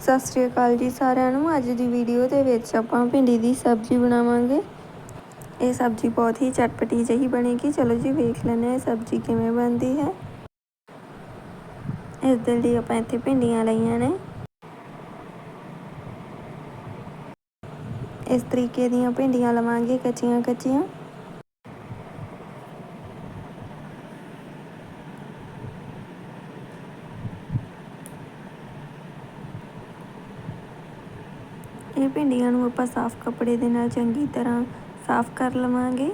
ਸਤਿ ਸ਼੍ਰੀ ਅਕਾਲ ਜੀ ਸਾਰਿਆਂ ਨੂੰ। ਅੱਜ ਦੀ ਵੀਡੀਓ ਦੇ ਵਿੱਚ ਆਪਾਂ ਭਿੰਡੀ ਦੀ ਸਬਜ਼ੀ ਬਣਾਵਾਂਗੇ। ਇਹ ਸਬਜ਼ੀ ਬਹੁਤ ਹੀ ਚਟਪਟੀ ਜਿਹੀ ਬਣੇਗੀ। ਚਲੋ ਜੀ ਵੇਖ ਲੈਂਦੇ ਹਾਂ ਸਬਜ਼ੀ ਕਿਵੇਂ ਬਣਦੀ ਹੈ। ਇਸ ਦੇ ਲਈ ਆਪਾਂ ਇੱਥੇ ਭਿੰਡੀਆਂ ਲਈਆਂ ਨੇ। ਇਸ ਤਰੀਕੇ ਦੀਆਂ ਭਿੰਡੀਆਂ ਲਵਾਂਗੇ ਕੱਚੀਆਂ ਕੱਚੀਆਂ ਭਿੰਡੀਆਂ ਨੂੰ ਆਪਾਂ ਸਾਫ਼ ਕੱਪੜੇ ਦੇ ਨਾਲ ਚੰਗੀ ਤਰ੍ਹਾਂ ਸਾਫ਼ ਕਰ ਲਵਾਂਗੇ।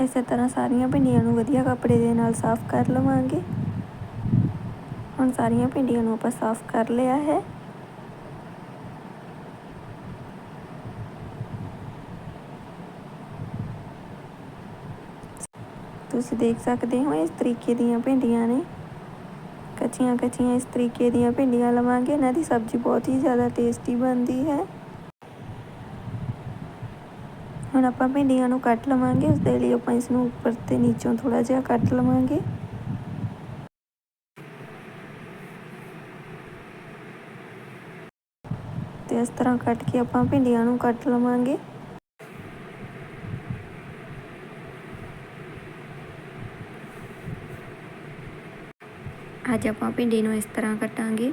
ਇਸੇ ਤਰ੍ਹਾਂ ਸਾਰੀਆਂ ਭਿੰਡੀਆਂ ਨੂੰ ਵਧੀਆ ਕੱਪੜੇ ਦੇ ਨਾਲ ਸਾਫ਼ ਕਰ ਲਵਾਂਗੇ। ਹੁਣ ਸਾਰੀਆਂ ਭਿੰਡੀਆਂ ਨੂੰ ਆਪਾਂ ਸਾਫ਼ ਕਰ ਲਿਆ ਹੈ। ਤੁਸੀਂ ਦੇਖ ਸਕਦੇ ਹੋ, ਇਸ ਤਰੀਕੇ ਦੀਆਂ ਭਿੰਡੀਆਂ ਨੇ। ਕੱਚੀਆਂ ਕੱਚੀਆਂ ਇਸ ਤਰੀਕੇ ਦੀਆਂ ਭਿੰਡੀਆਂ ਲਵਾਂਗੇ। ਇਹਨਾਂ ਦੀ ਸਬਜ਼ੀ ਬਹੁਤ ਹੀ ਜ਼ਿਆਦਾ ਟੇਸਟੀ ਬਣਦੀ ਹੈ। ਹੁਣ ਆਪਾਂ ਭਿੰਡੀਆਂ ਨੂੰ ਕੱਟ ਲਵਾਂਗੇ। ਉਸ ਦੇ ਲਈ ਆਪਾਂ ਇਸ ਨੂੰ ਉੱਪਰ ਤੇ ਨੀਚੋਂ ਥੋੜਾ ਜਿਹਾ ਕੱਟ ਲਵਾਂਗੇ। ਤੇ ਇਸ ਤਰ੍ਹਾਂ ਕੱਟ ਕੇ ਆਪਾਂ ਭਿੰਡੀਆਂ ਨੂੰ ਕੱਟ ਲਵਾਂਗੇ। ਅੱਜ ਆਪਾਂ ਭਿੰਡੀ ਨੂੰ ਇਸ ਤਰ੍ਹਾਂ ਕੱਟਾਂਗੇ।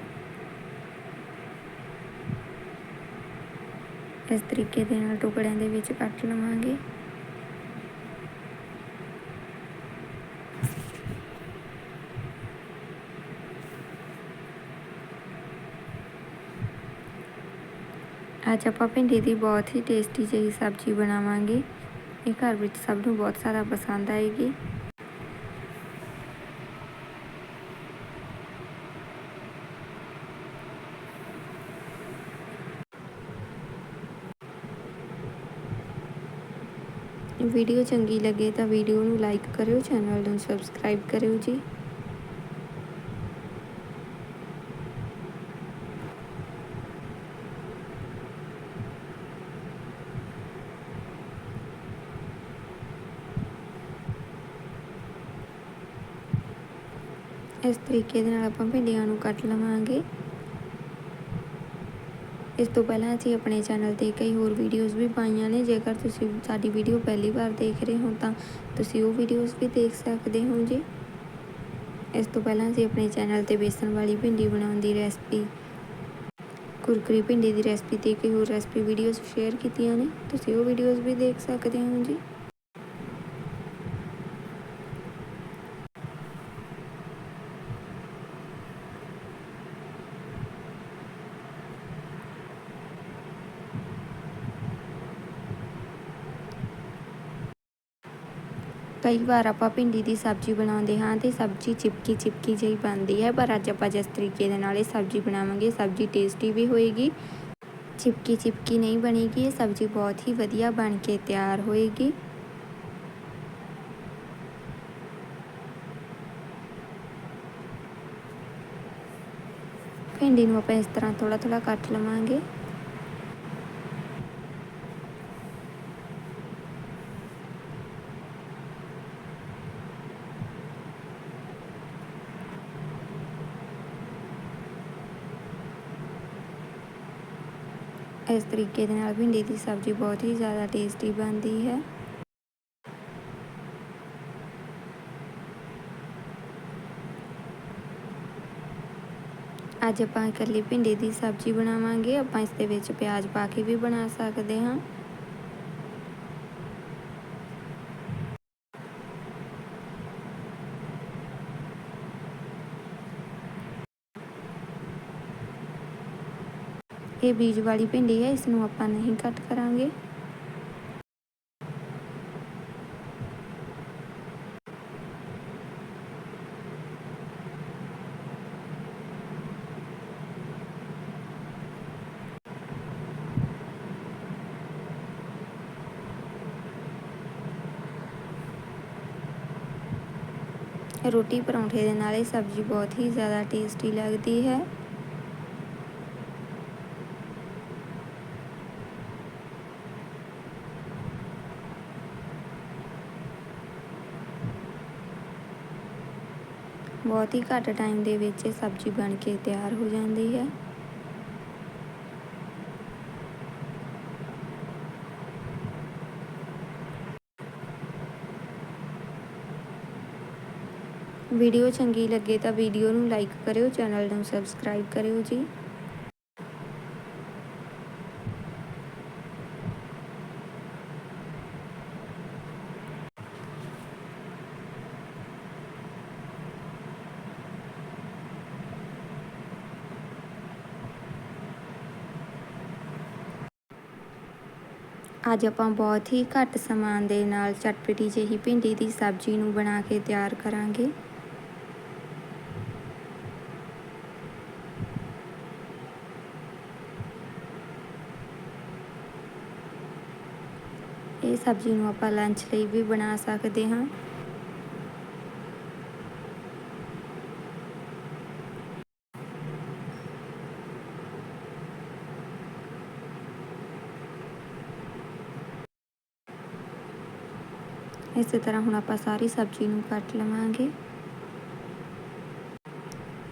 ਇਸ ਤਰੀਕੇ ਦੇ ਨਾਲ ਟੁਕੜਿਆਂ ਦੇ ਵਿੱਚ ਕੱਟ ਲਵਾਂਗੇ। ਅੱਜ ਆਪਾਂ ਭਿੰਡੀ ਦੀ ਬਹੁਤ ਹੀ ਟੇਸਟੀ ਜਿਹੀ ਸਬਜ਼ੀ ਬਣਾਵਾਂਗੇ। ਇਹ ਘਰ ਵਿੱਚ ਸਭ ਨੂੰ ਬਹੁਤ ਸਾਰਾ ਪਸੰਦ ਆਏਗੀ। ਵੀਡੀਓ ਚੰਗੀ ਲੱਗੇ ਤਾਂ ਵੀਡੀਓ ਨੂੰ ਲਾਈਕ ਕਰਿਓ ਚੈਨਲ ਨੂੰ ਸਬਸਕ੍ਰਾਈਬ ਕਰਿਓ ਜੀ। ਇਸ ਤਰੀਕੇ ਦੇ ਨਾਲ ਆਪਾਂ ਭਿੰਡੀਆਂ ਨੂੰ ਕੱਟ ਲਵਾਂਗੇ। ਇਸ ਤੋਂ ਪਹਿਲਾਂ ਅਸੀਂ ਆਪਣੇ ਚੈਨਲ ਤੇ ਕਈ ਹੋਰ ਵੀਡੀਓਜ਼ ਵੀ ਪਾਈਆਂ ਨੇ। ਜੇਕਰ ਤੁਸੀਂ ਸਾਡੀ ਵੀਡੀਓ ਪਹਿਲੀ ਵਾਰ ਦੇਖ ਰਹੇ ਹੋ ਤਾਂ ਤੁਸੀਂ ਉਹ ਵੀਡੀਓਜ਼ ਵੀ ਦੇਖ ਸਕਦੇ ਹੋ ਜੀ। ਇਸ ਤੋਂ ਪਹਿਲਾਂ ਅਸੀਂ ਆਪਣੇ ਚੈਨਲ ਤੇ ਬੇਸਣ ਵਾਲੀ ਭਿੰਡੀ ਬਣਾਉਣ ਦੀ ਰੈਸਪੀ ਕੁਰਕਰੀ ਭਿੰਡੀ ਦੀ ਰੈਸਪੀ ਤੇ ਕਈ ਹੋਰ ਰੈਸਪੀ ਵੀਡੀਓਜ਼ ਸ਼ੇਅਰ ਕੀਤੀਆਂ ਨੇ। ਤੁਸੀਂ ਉਹ ਵੀਡੀਓਜ਼ ਵੀ ਦੇਖ ਸਕਦੇ ਹੋ ਜੀ। ਕਈ ਵਾਰ ਆਪਾਂ ਭਿੰਡੀ ਦੀ ਸਬਜ਼ੀ ਬਣਾਉਂਦੇ ਹਾਂ ਤੇ ਸਬਜ਼ੀ ਚਿਪਕੀ ਚਿਪਕੀ ਜਿਹੀ ਬਣਦੀ ਹੈ, ਪਰ ਅੱਜ ਆਪਾਂ ਜਿਸ ਤਰੀਕੇ ਦੇ ਨਾਲ ਇਹ ਸਬਜ਼ੀ ਬਣਾਵਾਂਗੇ, ਸਬਜ਼ੀ ਟੇਸਟੀ ਵੀ ਹੋਏਗੀ। ਚਿਪਕੀ ਚਿਪਕੀ ਨਹੀਂ ਬਣੇਗੀ, ਇਹ ਸਬਜ਼ੀ ਬਹੁਤ ਹੀ ਵਧੀਆ ਬਣ ਕੇ ਤਿਆਰ ਹੋਏਗੀ। ਭਿੰਡੀ ਨੂੰ ਆਪਾਂ ਇਸ ਤਰ੍ਹਾਂ ਥੋੜਾ ਥੋੜਾ ਕੱਟ ਲਵਾਂਗੇ। ਇਸ ਤਰੀਕੇ ਦੇ ਨਾਲ ਭਿੰਡੀ ਦੀ ਸਬਜ਼ੀ ਬਹੁਤ ਹੀ ਜ਼ਿਆਦਾ ਟੇਸਟੀ ਬਣਦੀ ਹੈ। ਅੱਜ ਆਪਾਂ ਇਕੱਲੀ ਭਿੰਡੀ ਦੀ ਸਬਜ਼ੀ ਬਣਾਵਾਂਗੇ। ਆਪਾਂ ਇਸ ਦੇ ਵਿੱਚ ਪਿਆਜ਼ ਪਾ ਕੇ ਵੀ ਬਣਾ ਸਕਦੇ ਹਾਂ। ਇਹ ਬੀਜ ਵਾਲੀ ਭਿੰਡੀ ਹੈ ਇਸ ਨੂੰ ਆਪਾਂ ਨਹੀਂ ਕੱਟ ਕਰਾਂਗੇ ਰੋਟੀ ਪਰੌਂਠੇ ਦੇ ਨਾਲ ਇਹ ਸਬਜ਼ੀ ਬਹੁਤ ਹੀ ਜ਼ਿਆਦਾ ਟੇਸਟੀ ਲੱਗਦੀ ਹੈ ਬਹੁਤ ਹੀ ਘੱਟ ਟਾਈਮ ਦੇ ਵਿੱਚ ਇਹ ਸਬਜ਼ੀ ਬਣ ਕੇ ਤਿਆਰ ਹੋ ਜਾਂਦੀ ਹੈ। ਵੀਡੀਓ ਚੰਗੀ ਲੱਗੇ ਤਾਂ ਵੀਡੀਓ ਨੂੰ ਲਾਈਕ ਕਰਿਓ ਚੈਨਲ ਨੂੰ ਸਬਸਕ੍ਰਾਈਬ ਕਰਿਓ ਜੀ। ਅੱਜ ਆਪਾਂ ਬਹੁਤ ਹੀ ਘੱਟ ਸਮਾਨ ਦੇ ਨਾਲ ਚਟਪਟੀ ਜਿਹੀ ਭਿੰਡੀ ਦੀ ਸਬਜ਼ੀ ਨੂੰ ਬਣਾ ਕੇ ਤਿਆਰ ਕਰਾਂਗੇ। ਇਹ ਸਬਜ਼ੀ ਨੂੰ ਆਪਾਂ ਲੰਚ ਲਈ ਵੀ ਬਣਾ ਸਕਦੇ ਹਾਂ। ਇਸੇ ਤਰ੍ਹਾਂ ਹੁਣ ਆਪਾਂ ਸਾਰੀ ਸਬਜ਼ੀ ਨੂੰ ਕੱਟ ਲਵਾਂਗੇ।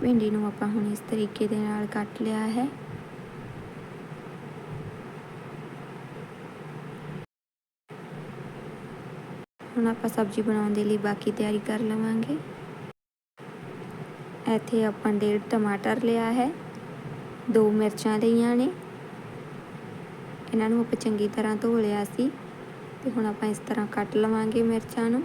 ਭਿੰਡੀ ਨੂੰ ਆਪਾਂ ਹੁਣ ਇਸ ਤਰੀਕੇ ਦੇ ਨਾਲ ਕੱਟ ਲਿਆ ਹੈ। ਹੁਣ ਆਪਾਂ ਸਬਜ਼ੀ ਬਣਾਉਣ ਦੇ ਲਈ ਬਾਕੀ ਤਿਆਰੀ ਕਰ ਲਵਾਂਗੇ। ਇੱਥੇ ਆਪਾਂ ਡੇਢ ਟਮਾਟਰ ਲਿਆ ਹੈ। ਦੋ ਮਿਰਚਾਂ ਲਈਆਂ ਨੇ। ਇਹਨਾਂ ਨੂੰ ਆਪਾਂ ਚੰਗੀ ਤਰ੍ਹਾਂ ਧੋ ਲਿਆ ਸੀ। ਤੇ ਹੁਣ ਆਪਾਂ ਇਸ ਤਰ੍ਹਾਂ ਕੱਟ ਲਵਾਂਗੇ ਮਿਰਚਾਂ ਨੂੰ।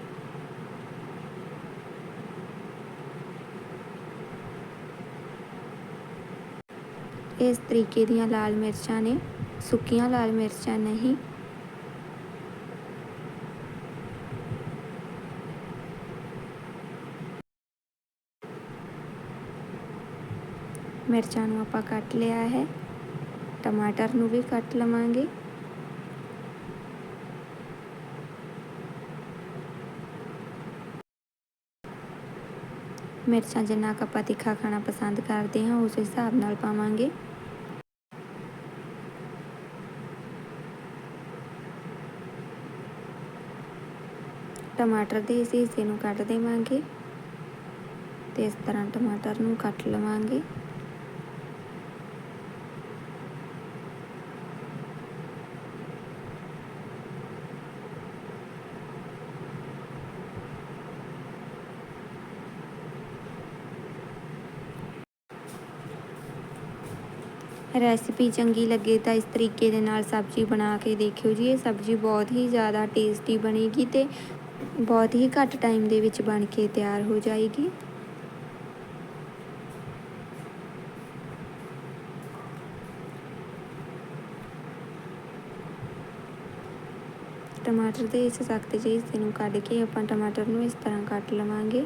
ਇਸ ਤਰੀਕੇ ਦੀਆਂ ਲਾਲ ਮਿਰਚਾਂ ਨੇ, ਸੁੱਕੀਆਂ ਲਾਲ ਮਿਰਚਾਂ ਨਹੀਂ। ਮਿਰਚਾਂ ਨੂੰ ਆਪਾਂ ਕੱਟ ਲਿਆ ਹੈ। ਟਮਾਟਰ ਨੂੰ ਵੀ ਕੱਟ ਲਵਾਂਗੇ। ਮਿਰਚਾਂ ਜਿੰਨਾ ਕੁ ਆਪਾਂ ਤਿੱਖਾ ਖਾਣਾ ਪਸੰਦ ਕਰਦੇ ਹਾਂ, ਉਸ ਹਿਸਾਬ ਨਾਲ ਪਾਵਾਂਗੇ। ਟਮਾਟਰ ਦੇ ਇਸ ਹਿੱਸੇ ਨੂੰ ਕੱਟ ਦੇਵਾਂਗੇ ਤੇ ਇਸ ਤਰ੍ਹਾਂ ਟਮਾਟਰ ਨੂੰ ਕੱਟ ਲਵਾਂਗੇ। ਰੈਸਿਪੀ ਚੰਗੀ ਲੱਗੇ ਤਾਂ ਇਸ ਤਰੀਕੇ ਦੇ ਨਾਲ ਸਬਜ਼ੀ ਬਣਾ ਕੇ ਦੇਖਿਓ ਜੀ। ਇਹ ਸਬਜ਼ੀ ਬਹੁਤ ਹੀ ਜ਼ਿਆਦਾ ਟੇਸਟੀ ਬਣੇਗੀ ਤੇ ਬਹੁਤ ਹੀ ਘੱਟ ਟਾਈਮ ਦੇ ਵਿੱਚ ਬਣ ਕੇ ਤਿਆਰ ਹੋ ਜਾਏਗੀ। ਟਮਾਟਰ ਦੇ ਇਸ ਸਖਤ ਜਿਹੇ ਹਿੱਸੇ ਨੂੰ ਕੱਢ ਕੇ ਆਪਾਂ ਟਮਾਟਰ ਨੂੰ ਇਸ ਤਰ੍ਹਾਂ ਕੱਟ ਲਵਾਂਗੇ।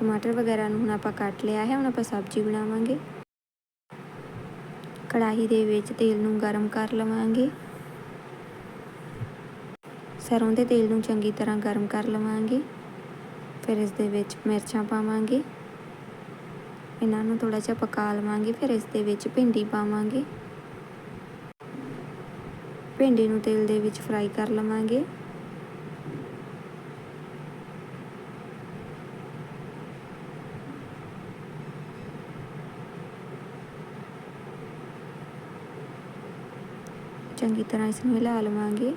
ਟਮਾਟਰ ਵਗੈਰਾ ਨੂੰ ਹੁਣ ਆਪਾਂ ਕੱਟ ਲਿਆ ਹੈ, ਹੁਣ ਆਪਾਂ ਸਬਜ਼ੀ ਬਣਾਵਾਂਗੇ। ਕੜਾਹੀ ਦੇ ਵਿੱਚ ਤੇਲ ਨੂੰ ਗਰਮ ਕਰ ਲਵਾਂਗੇ। ਸਰੋਂ ਦੇ ਤੇਲ ਨੂੰ ਚੰਗੀ ਤਰ੍ਹਾਂ ਗਰਮ ਕਰ ਲਵਾਂਗੇ। ਫਿਰ ਇਸ ਦੇ ਵਿੱਚ ਮਿਰਚਾਂ ਪਾਵਾਂਗੇ। ਇਹਨਾਂ ਨੂੰ ਥੋੜਾ ਜਿਹਾ ਪਕਾ ਲਵਾਂਗੇ, ਫਿਰ ਇਸ ਦੇ ਵਿੱਚ ਭਿੰਡੀ ਪਾਵਾਂਗੇ। ਭਿੰਡੀ ਨੂੰ ਤੇਲ ਦੇ ਵਿੱਚ ਫਰਾਈ ਕਰ ਲਵਾਂਗੇ। ਚੰਗੀ ਤਰ੍ਹਾਂ ਇਸ ਨੂੰ ਹਿਲਾ ਲਵਾਂਗੇ।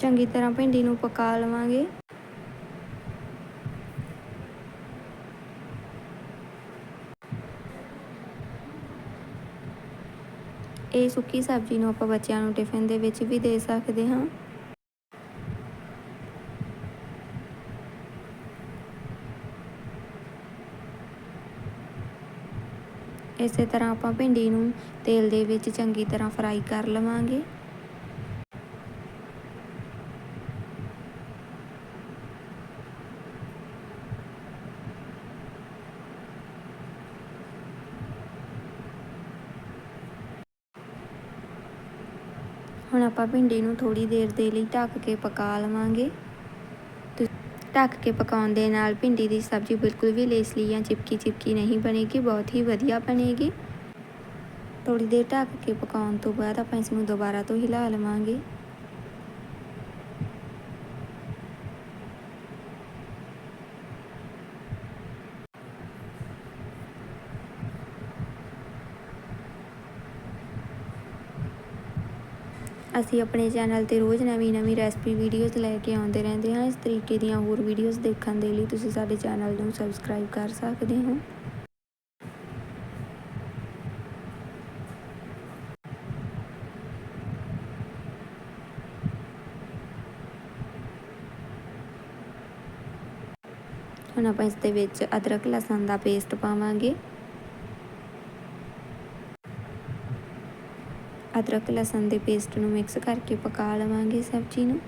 ਚੰਗੀ ਤਰ੍ਹਾਂ ਭਿੰਡੀ ਨੂੰ ਪਕਾ ਲਵਾਂਗੇ। ਇਹ ਸੁੱਕੀ ਸਬਜ਼ੀ ਨੂੰ ਆਪਾਂ ਬੱਚਿਆਂ ਨੂੰ ਟਿਫਿਨ ਦੇ ਵਿੱਚ ਵੀ ਦੇ ਸਕਦੇ ਹਾਂ। ਇਸੇ ਤਰ੍ਹਾਂ ਆਪਾਂ ਭਿੰਡੀ ਨੂੰ ਤੇਲ ਦੇ ਵਿੱਚ ਚੰਗੀ ਤਰ੍ਹਾਂ ਫਰਾਈ ਕਰ ਲਵਾਂਗੇ। ਹੁਣ ਆਪਾਂ ਭਿੰਡੀ ਨੂੰ ਥੋੜੀ ਦੇਰ ਦੇ ਲਈ ਢੱਕ ਕੇ ਪਕਾ ਲਵਾਂਗੇ। ਢੱਕ ਕੇ ਪਕਾਉਣ ਦੇ ਨਾਲ ਭਿੰਡੀ ਦੀ ਸਬਜ਼ੀ ਬਿਲਕੁਲ ਵੀ ਲੇਸਲੀ ਜਾਂ ਚਿਪਕੀ ਚਿਪਕੀ ਨਹੀਂ ਬਣੇਗੀ, ਬਹੁਤ ਹੀ ਵਧੀਆ ਬਣੇਗੀ। ਥੋੜੀ ਦੇਰ ਢੱਕ ਕੇ ਪਕਾਉਣ ਤੋਂ ਬਾਅਦ ਆਪਾਂ ਇਸ ਨੂੰ ਦੁਬਾਰਾ ਤੋਂ ਹਿਲਾ ਲਵਾਂਗੇ। ਅਸੀਂ ਆਪਣੇ ਚੈਨਲ ਤੇ ਰੋਜ਼ ਨਵੀਂ ਨਵੀਂ ਰੈਸਪੀ ਵੀਡੀਓਜ਼ ਲੈ ਕੇ ਆਉਂਦੇ ਰਹਿੰਦੇ ਹਾਂ। ਇਸ ਤਰੀਕੇ ਦੀਆਂ ਹੋਰ ਵੀਡੀਓਜ਼ ਦੇਖਣ ਦੇ ਲਈ ਤੁਸੀਂ ਸਾਡੇ ਚੈਨਲ ਨੂੰ ਸਬਸਕ੍ਰਾਈਬ ਕਰ ਸਕਦੇ ਹੋ। ਹੁਣ ਆਪਾਂ ਇਸ ਦੇ ਵਿੱਚ ਅਦਰਕ, ਲਸਣ ਦਾ ਪੇਸਟ ਪਾਵਾਂਗੇ। ਅਦਰਕ, ਲਸਣ ਦੇ ਪੇਸਟ ਨੂੰ ਮਿਕਸ ਕਰਕੇ ਪਕਾ ਲਵਾਂਗੇ ਸਬਜ਼ੀ ਨੂੰ।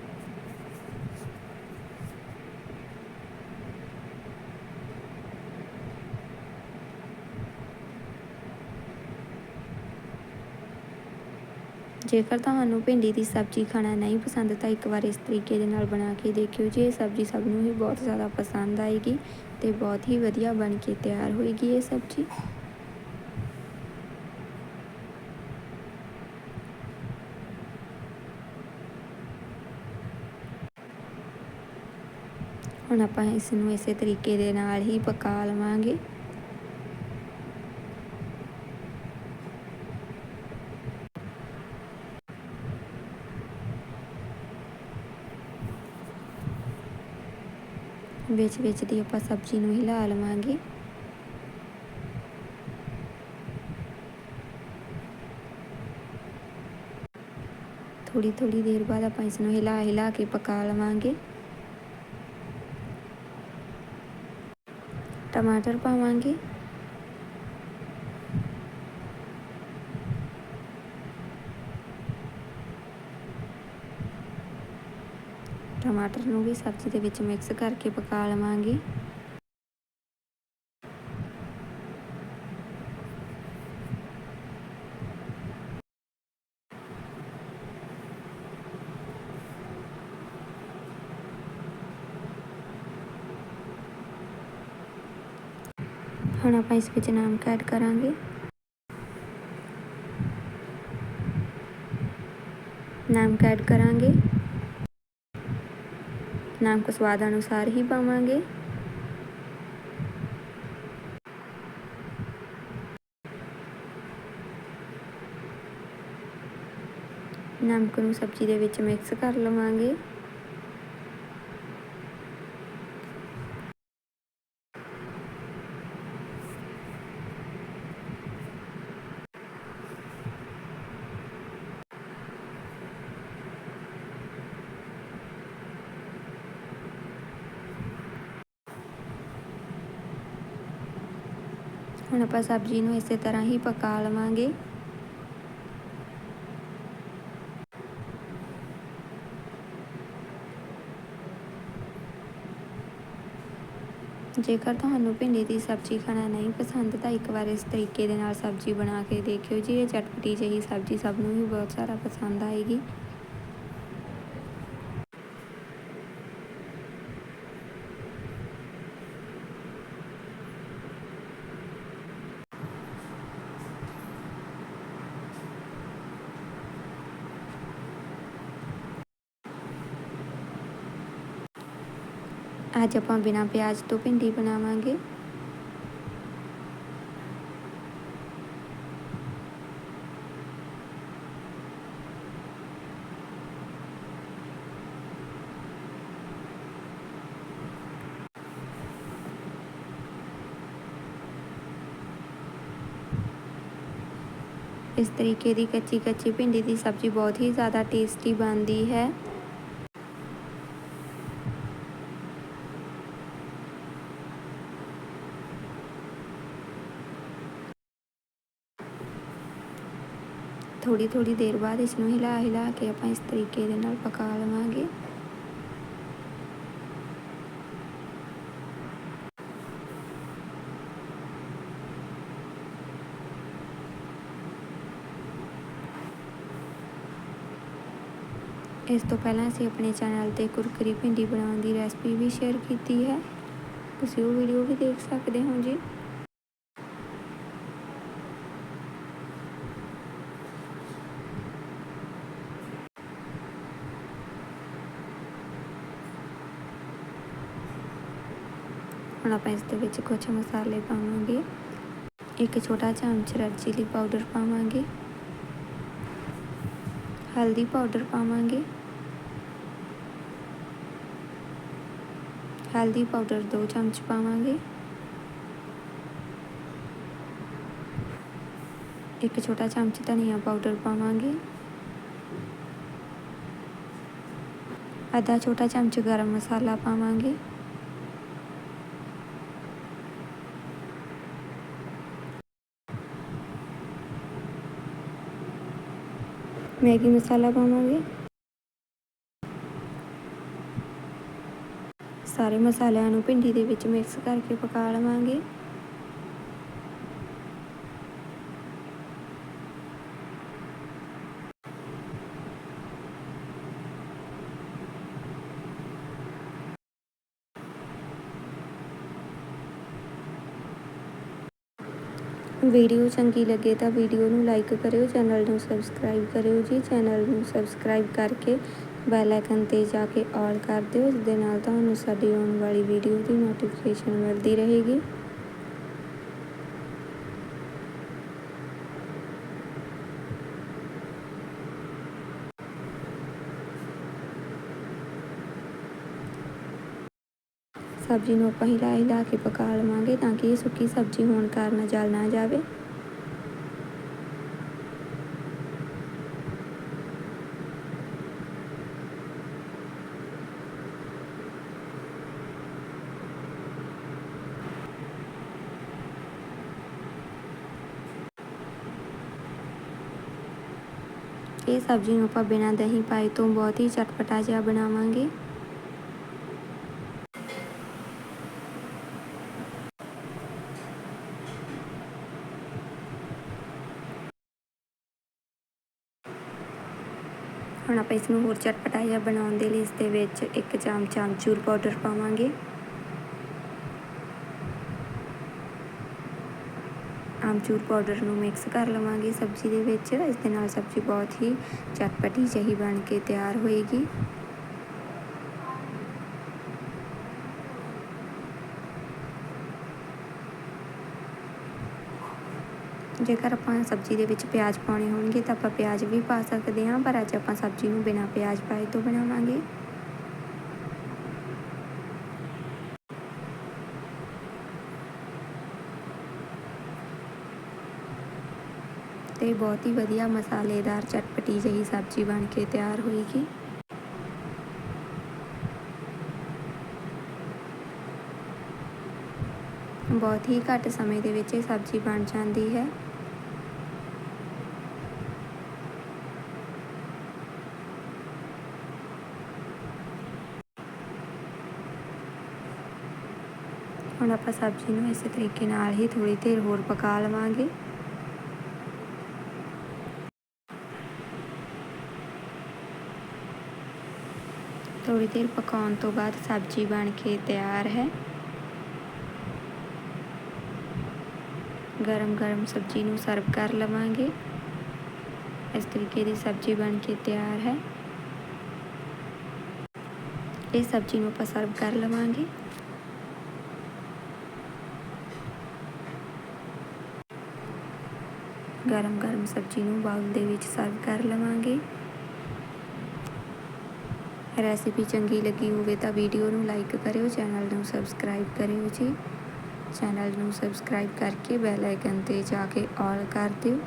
ਜੇਕਰ ਤੁਹਾਨੂੰ ਭਿੰਡੀ ਦੀ ਸਬਜ਼ੀ ਖਾਣਾ ਨਹੀਂ ਪਸੰਦ, ਤਾਂ ਇੱਕ ਵਾਰ ਇਸ ਤਰੀਕੇ ਦੇ ਨਾਲ ਬਣਾ ਕੇ ਦੇਖਿਓ ਜੀ ਇਹ ਸਬਜ਼ੀ ਸਭ ਨੂੰ ਹੀ ਬਹੁਤ ਜ਼ਿਆਦਾ ਪਸੰਦ ਆਏਗੀ ਤੇ ਬਹੁਤ ਹੀ ਵਧੀਆ ਬਣ ਕੇ ਤਿਆਰ ਹੋਏਗੀ ਇਹ ਸਬਜ਼ੀ। ਹੁਣ ਆਪਾਂ ਇਸ ਨੂੰ ਇਸੇ ਤਰੀਕੇ ਦੇ ਨਾਲ ਹੀ ਪਕਾ ਲਵਾਂਗੇ। ਵਿੱਚ ਵਿੱਚ ਦੀ ਆਪਾਂ ਸਬਜ਼ੀ ਨੂੰ ਹਿਲਾ ਲਵਾਂਗੇ। ਥੋੜੀ ਥੋੜੀ ਦੇਰ ਬਾਅਦ ਆਪਾਂ ਇਸ ਨੂੰ ਹਿਲਾ ਹਿਲਾ ਕੇ ਪਕਾ ਲਵਾਂਗੇ। ਟਮਾਟਰ ਪਾਵਾਂਗੇ ਟਮਾਟਰ ਨੂੰ ਵੀ ਸਬਜ਼ੀ ਦੇ ਵਿੱਚ ਮਿਕਸ ਕਰਕੇ ਪਕਾ ਲਵਾਂਗੇ ਹੁਣ ਆਪਾਂ ਇਸ ਵਿੱਚ ਨਮਕ ਐਡ ਕਰਾਂਗੇ। ਨਮਕ ਐਡ ਕਰਾਂਗੇ। ਨਮਕ ਸਵਾਦ ਅਨੁਸਾਰ ਹੀ ਪਾਵਾਂਗੇ। ਨਮਕ ਨੂੰ ਸਬਜ਼ੀ ਦੇ ਵਿੱਚ ਮਿਕਸ ਕਰ ਲਵਾਂਗੇ ਹੁਣ ਆਪਾਂ ਸਬਜ਼ੀ ਨੂੰ ਇਸੇ ਤਰ੍ਹਾਂ ਹੀ ਪਕਾ ਲਵਾਂਗੇ। ਜੇਕਰ ਤੁਹਾਨੂੰ ਭਿੰਡੀ ਦੀ ਸਬਜ਼ੀ ਖਾਣਾ ਨਹੀਂ ਪਸੰਦ, ਤਾਂ ਇੱਕ ਵਾਰ ਇਸ ਤਰੀਕੇ ਦੇ ਨਾਲ ਸਬਜ਼ੀ ਬਣਾ ਕੇ ਦੇਖਿਓ ਜੀ। ਇਹ ਚਟਪਟੀ ਜਿਹੀ ਸਬਜ਼ੀ ਸਭ ਨੂੰ ਹੀ ਬਹੁਤ ਸਾਰਾ ਪਸੰਦ ਆਏਗੀ। ਅੱਜ ਆਪਾਂ ਬਿਨਾਂ ਪਿਆਜ਼ ਤੋਂ ਭਿੰਡੀ ਬਣਾਵਾਂਗੇ ਇਸ ਤਰੀਕੇ ਦੀ ਕੱਚੀ ਕੱਚੀ ਭਿੰਡੀ ਦੀ ਸਬਜ਼ੀ ਬਹੁਤ ਹੀ ਜ਼ਿਆਦਾ ਟੇਸਟੀ ਬਣਦੀ ਹੈ ਥੋੜੀ ਥੋੜੀ ਦੇਰ ਬਾਅਦ ਇਸ ਨੂੰ ਹਿਲਾ ਹਿਲਾ ਕੇ ਆਪਾਂ ਇਸ ਤਰੀਕੇ ਦੇ ਨਾਲ ਪਕਾ ਲਵਾਂਗੇ। ਇਸ ਤੋਂ ਪਹਿਲਾਂ ਅਸੀਂ ਆਪਣੇ ਚੈਨਲ ਤੇ ਕੁਰਕਰੀ ਭਿੰਡੀ ਬਣਾਉਣ ਦੀ ਰੈਸਪੀ ਵੀ ਸ਼ੇਅਰ ਕੀਤੀ ਹੈ। ਤੁਸੀਂ ਉਹ ਵੀਡੀਓ ਵੀ ਦੇਖ ਸਕਦੇ ਹੋ ਜੀ। ਹੁਣ ਆਪਾਂ ਇਸ ਦੇ ਵਿੱਚ ਕੁਝ ਮਸਾਲੇ ਪਾਵਾਂਗੇ। ਇੱਕ ਛੋਟਾ ਚਮਚ ਰੈਡ ਚਿਲੀ ਪਾਊਡਰ ਪਾਵਾਂਗੇ। ਹਲਦੀ ਪਾਊਡਰ ਪਾਵਾਂਗੇ। ਹਲਦੀ ਪਾਊਡਰ 2 ਚਮਚ ਪਾਵਾਂਗੇ। ਇੱਕ ਛੋਟਾ ਚਮਚ ਧਨੀਆ ਪਾਊਡਰ ਪਾਵਾਂਗੇ। ਅੱਧਾ ਛੋਟਾ ਚਮਚ ਗਰਮ ਮਸਾਲਾ ਪਾਵਾਂਗੇ। ਮੈਗੀ ਮਸਾਲਾ ਪਾਵਾਂਗੇ। ਸਾਰੇ ਮਸਾਲਿਆਂ ਨੂੰ ਭਿੰਡੀ ਦੇ ਵਿੱਚ ਮਿਕਸ ਕਰਕੇ ਪਕਾ ਲਵਾਂਗੇ। ਵੀਡੀਓ ਚੰਗੀ ਲੱਗੇ ਤਾਂ ਵੀਡੀਓ ਨੂੰ ਲਾਈਕ ਕਰਿਓ, ਚੈਨਲ ਨੂੰ ਸਬਸਕ੍ਰਾਈਬ ਕਰਿਓ ਜੀ। ਚੈਨਲ ਨੂੰ ਸਬਸਕ੍ਰਾਈਬ ਕਰਕੇ ਬੈਲ ਆਈਕਨ ਤੇ ਜਾ ਕੇ ਆਲ ਕਰ ਦਿਓ। ਇਸ ਦੇ ਨਾਲ ਤੁਹਾਨੂੰ ਸਾਡੀ ਆਉਣ ਵਾਲੀ ਵੀਡੀਓ ਦੀ ਨੋਟੀਫਿਕੇਸ਼ਨ ਮਿਲਦੀ ਰਹੇਗੀ। ਸਬਜ਼ੀ ਨੂੰ ਆਪਾਂ ਹਿਲਾ ਹਿਲਾ ਕੇ ਪਕਾ ਲਵਾਂਗੇ ਤਾਂ ਕਿ ਇਹ ਸੁੱਕੀ ਸਬਜ਼ੀ ਹੋਣ ਕਾਰਨ ਜਲ ਨਾ ਜਾਵੇ। ਇਹ ਸਬਜ਼ੀ ਨੂੰ ਆਪਾਂ ਬਿਨਾਂ ਦਹੀਂ ਪਾਏ ਤੋਂ ਬਹੁਤ ਹੀ ਚਟਪਟਾ ਜਿਹਾ ਬਣਾਵਾਂਗੇ। ਹੁਣ ਆਪਾਂ ਇਸ ਨੂੰ ਹੋਰ ਚਟਪਟਾ ਜਿਹਾ ਬਣਾਉਣ ਦੇ ਲਈ ਇਸ ਦੇ ਵਿੱਚ ਇੱਕ ਚਮਚ ਆਮਚੂਰ ਪਾਊਡਰ ਪਾਵਾਂਗੇ। ਆਮਚੂਰ ਪਾਊਡਰ ਨੂੰ ਮਿਕਸ ਕਰ ਲਵਾਂਗੇ ਸਬਜ਼ੀ ਦੇ ਵਿੱਚ। ਇਸ ਦੇ ਨਾਲ ਸਬਜ਼ੀ ਬਹੁਤ ਹੀ ਚਟਪਟੀ ਜਿਹੀ ਬਣ ਕੇ ਤਿਆਰ ਹੋਏਗੀ। ਜੇਕਰ ਆਪਾਂ ਸਬਜ਼ੀ ਦੇ ਵਿੱਚ ਪਿਆਜ਼ ਪਾਉਣੇ ਹੋਣਗੇ ਤਾਂ ਆਪਾਂ ਪਿਆਜ਼ ਵੀ ਪਾ ਸਕਦੇ ਹਾਂ, ਪਰ ਅੱਜ ਆਪਾਂ ਸਬਜ਼ੀ ਨੂੰ ਬਿਨਾਂ ਪਿਆਜ਼ ਪਾਏ ਤੋਂ ਬਣਾਵਾਂਗੇ। ਤੇ ਬਹੁਤ ਹੀ ਵਧੀਆ ਮਸਾਲੇਦਾਰ ਚਟਪਟੀ ਜਿਹੀ ਸਬਜ਼ੀ ਬਣ ਕੇ ਤਿਆਰ ਹੋਏਗੀ। ਬਹੁਤ ਹੀ ਘੱਟ ਸਮੇਂ ਦੇ ਵਿੱਚ ਇਹ ਸਬਜ਼ੀ ਬਣ ਜਾਂਦੀ ਹੈ। ਹੁਣ ਆਪਾਂ ਸਬਜ਼ੀ ਨੂੰ ਇਸੇ ਤਰੀਕੇ ਨਾਲ ਹੀ ਥੋੜੀ ਦੇਰ ਹੋਰ ਪਕਾ ਲਵਾਂਗੇ। ਥੋੜੀ ਦੇਰ ਪਕਾਉਣ ਤੋਂ ਬਾਅਦ ਸਬਜ਼ੀ ਬਣ ਕੇ ਤਿਆਰ ਹੈ। ਗਰਮ ਗਰਮ ਸਬਜ਼ੀ ਨੂੰ ਸਰਵ ਕਰ ਲਵਾਂਗੇ। ਇਸ ਤਰੀਕੇ ਦੀ ਸਬਜ਼ੀ ਬਣ ਕੇ ਤਿਆਰ ਹੈ। ਇਹ ਸਬਜ਼ੀ ਨੂੰ ਆਪਾਂ ਸਰਵ ਕਰ ਲਵਾਂਗੇ। ਗਰਮ ਗਰਮ ਸਬਜ਼ੀ ਨੂੰ ਬਾਉਲ ਦੇ ਵਿੱਚ ਸਰਵ ਕਰ ਲਵਾਂਗੇ। ਰੈਸਿਪੀ ਚੰਗੀ ਲੱਗੀ ਹੋਵੇ ਤਾਂ ਵੀਡੀਓ ਨੂੰ ਲਾਈਕ ਕਰਿਓ, ਚੈਨਲ ਨੂੰ ਸਬਸਕ੍ਰਾਈਬ ਕਰਿਓ ਜੀ। ਚੈਨਲ ਨੂੰ ਸਬਸਕ੍ਰਾਈਬ ਕਰਕੇ ਬੈਲ ਆਈਕਨ ਤੇ ਜਾ ਕੇ ਆਲ ਕਰ ਦਿਓ।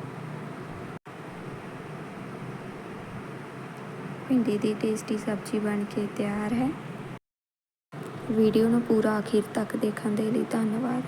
ਭਿੰਡੀ ਦੀ ਟੇਸਟੀ ਸਬਜ਼ੀ ਬਣ ਕੇ ਤਿਆਰ ਹੈ। ਵੀਡੀਓ ਨੂੰ ਪੂਰਾ ਅਖੀਰ ਤੱਕ ਦੇਖਣ ਦੇ ਲਈ ਧੰਨਵਾਦ।